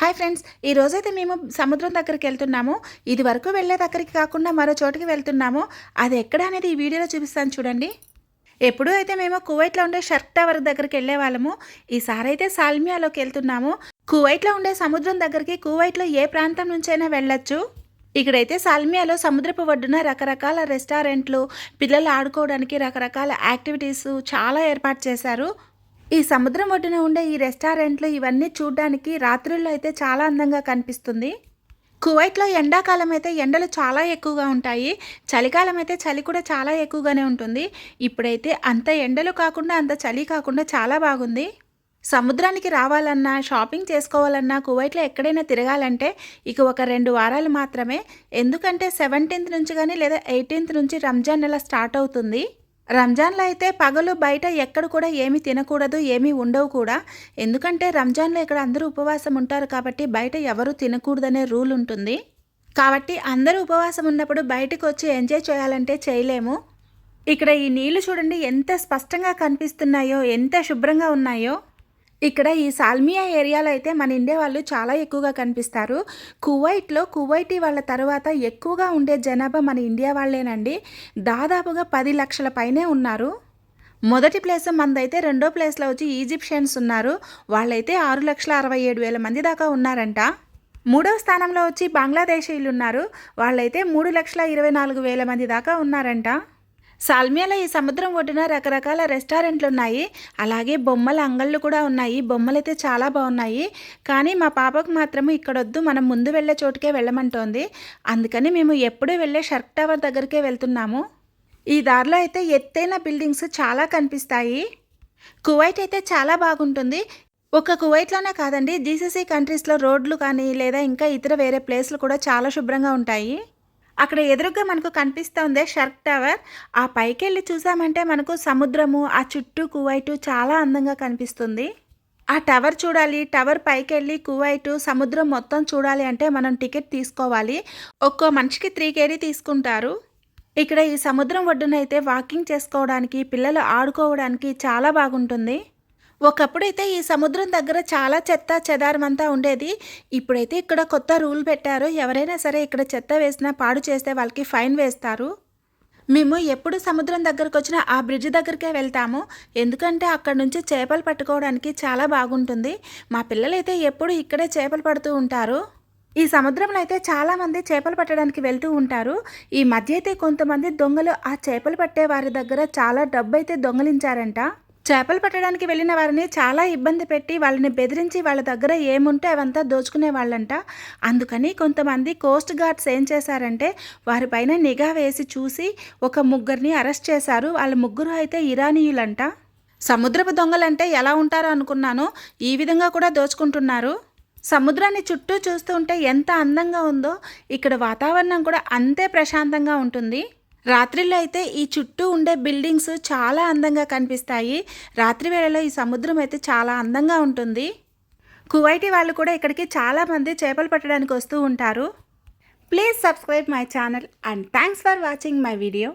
Hi friends ఈ రోజైతే మేము సముద్రం దగ్గరికి వెళ్తున్నాము. ఇది వరకు వెళ్ళే దగ్గరికి కాకుండా మరో చోటుకి వెళ్తున్నాము. అది ఎక్కడ అనేది ఈ వీడియోలో చూపిస్తాను చూడండి. ఎప్పుడూ అయితే మేము కువైట్లో ఉండే షర్క్ టవర్ దగ్గరికి వెళ్ళే వాళ్ళము. ఈసారి అయితే సాల్మియాలోకి వెళ్తున్నాము. కువైట్లో ఉండే సముద్రం దగ్గరికి కువైట్లో ఏ ప్రాంతం నుంచైనా వెళ్ళొచ్చు. ఇక్కడైతే సాల్మియాలో సముద్రపు ఒడ్డున రకరకాల రెస్టారెంట్లు పిల్లలు ఆడుకోవడానికి రకరకాల యాక్టివిటీస్ చాలా ఏర్పాటు చేశారు. ఈ సముద్రం ఒడ్డున ఉండే ఈ రెస్టారెంట్లు ఇవన్నీ చూడడానికి రాత్రుల్లో అయితే చాలా అందంగా కనిపిస్తుంది. కువైట్లో ఎండాకాలం అయితే ఎండలు చాలా ఎక్కువగా ఉంటాయి. చలికాలం అయితే చలి కూడా చాలా ఎక్కువగానే ఉంటుంది. ఇప్పుడైతే అంత ఎండలు కాకుండా అంత చలి కాకుండా చాలా బాగుంది. సముద్రానికి రావాలన్నా షాపింగ్ చేసుకోవాలన్నా కువైట్లో ఎక్కడైనా తిరగాలంటే ఇక ఒక రెండు వారాలు మాత్రమే. ఎందుకంటే సెవెంటీన్త్ నుంచి కానీ లేదా ఎయిటీన్త్ నుంచి రంజాన్ నెల స్టార్ట్ అవుతుంది. రంజాన్లో అయితే పగలు బయట ఎక్కడ కూడా ఏమీ తినకూడదు ఏమీ ఉండవు కూడా. ఎందుకంటే రంజాన్లో ఇక్కడ అందరూ ఉపవాసం ఉంటారు కాబట్టి బయట ఎవరు తినకూడదనే రూల్ ఉంటుంది. కాబట్టి అందరూ ఉపవాసం ఉన్నప్పుడు బయటకు వచ్చి ఎంజాయ్ చేయాలంటే చేయలేము. ఇక్కడ ఈ నీళ్ళు చూడండి ఎంత స్పష్టంగా కనిపిస్తున్నాయో ఎంత శుభ్రంగా ఉన్నాయో. ఇక్కడ ఈ సాల్మియా ఏరియాలో అయితే మన ఇండియా వాళ్ళు చాలా ఎక్కువగా కనిపిస్తారు. కువైట్లో కువైటీ వాళ్ళ తర్వాత ఎక్కువగా ఉండే జనాభా మన ఇండియా వాళ్ళేనండి. దాదాపుగా పది లక్షల పైనే ఉన్నారు. మొదటి ప్లేస్ మందైతే రెండో ప్లేస్లో వచ్చి ఈజిప్షియన్స్ ఉన్నారు. వాళ్ళైతే ఆరు లక్షల అరవై ఏడు వేల మంది దాకా ఉన్నారంట. మూడవ స్థానంలో వచ్చి బంగ్లాదేశీయులు ఉన్నారు. వాళ్ళైతే మూడు లక్షల ఇరవై నాలుగు వేల మంది దాకా ఉన్నారంట. సాల్మియాలో ఈ సముద్రం ఒడ్డున రకరకాల రెస్టారెంట్లు ఉన్నాయి అలాగే బొమ్మల అంగళ్ళు కూడా ఉన్నాయి. బొమ్మలు అయితే చాలా బాగున్నాయి. కానీ మా పాపకు మాత్రం ఇక్కడొద్దు. మనం ముందు వెళ్ళే చోటుకే వెళ్ళమంటోంది. అందుకని మేము ఎప్పుడూ వెళ్ళే షర్క్ టవర్ దగ్గరికే వెళ్తున్నాము. ఈ దారిలో అయితే ఎత్తైన బిల్డింగ్స్ చాలా కనిపిస్తాయి. కువైట్ అయితే చాలా బాగుంటుంది. ఒక కువైట్లోనే కాదండి జీసీసీ కంట్రీస్లో రోడ్లు కానీ లేదా ఇంకా ఇతర వేరే ప్లేస్లు కూడా చాలా శుభ్రంగా ఉంటాయి. అక్కడ ఎదురుగా మనకు కనిపిస్తుంది షర్క్ టవర్. ఆ పైకి వెళ్ళి చూసామంటే మనకు సముద్రము ఆ చుట్టూ కువైటు చాలా అందంగా కనిపిస్తుంది. ఆ టవర్ చూడాలి టవర్ పైకి వెళ్ళి కువైటు సముద్రం మొత్తం చూడాలి అంటే మనం టికెట్ తీసుకోవాలి. ఒక్కో మనిషికి త్రీ కేరీ తీసుకుంటారు. ఇక్కడ ఈ సముద్రం ఒడ్డునైతే వాకింగ్ చేసుకోవడానికి పిల్లలు ఆడుకోవడానికి చాలా బాగుంటుంది. ఒకప్పుడైతే ఈ సముద్రం దగ్గర చాలా చెత్త చెదారం అంతా ఉండేది. ఇప్పుడైతే ఇక్కడ కొత్త రూల్ పెట్టారు. ఎవరైనా సరే ఇక్కడ చెత్త వేసినా పాడు చేస్తే వాళ్ళకి ఫైన్ వేస్తారు. మేము ఎప్పుడు సముద్రం దగ్గరకు వచ్చినా ఆ బ్రిడ్జ్ దగ్గరికే వెళ్తాము. ఎందుకంటే అక్కడ నుంచి చేపలు పట్టుకోవడానికి చాలా బాగుంటుంది. మా పిల్లలైతే ఎప్పుడు ఇక్కడే చేపలు పడుతూ ఉంటారు. ఈ సముద్రంలో అయితే చాలామంది చేపలు పట్టడానికి వెళ్తూ ఉంటారు. ఈ మధ్య అయితే కొంతమంది దొంగలు ఆ చేపలు పట్టే వారి దగ్గర చాలా డబ్బు అయితే దొంగలించారంట. చేపలు పట్టడానికి వెళ్ళిన వారిని చాలా ఇబ్బంది పెట్టి వాళ్ళని బెదిరించి వాళ్ళ దగ్గర ఏముంటే అవంతా దోచుకునే వాళ్ళంట. అందుకని కొంతమంది కోస్ట్ గార్డ్స్ ఏం చేశారంటే వారిపైన నిఘా వేసి చూసి ఒక ముగ్గురిని అరెస్ట్ చేశారు. వాళ్ళ ముగ్గురు అయితే ఇరానీయులంట. సముద్రపు దొంగలంటే ఎలా ఉంటారో అనుకున్నాను. ఈ విధంగా కూడా దోచుకుంటున్నారు. సముద్రాన్ని చుట్టూ చూస్తూ ఉంటే ఎంత అందంగా ఉందో ఇక్కడ వాతావరణం కూడా అంతే ప్రశాంతంగా ఉంటుంది. రాత్రిలో అయితే ఈ చుట్టూ ఉండే బిల్డింగ్స్ చాలా అందంగా కనిపిస్తాయి. రాత్రి వేళలో ఈ సముద్రం అయితే చాలా అందంగా ఉంటుంది. కువైటీ వాళ్ళు కూడా ఇక్కడికి చాలామంది చేపలు పట్టడానికి వస్తూ ఉంటారు. Please subscribe my channel and thanks for watching my video.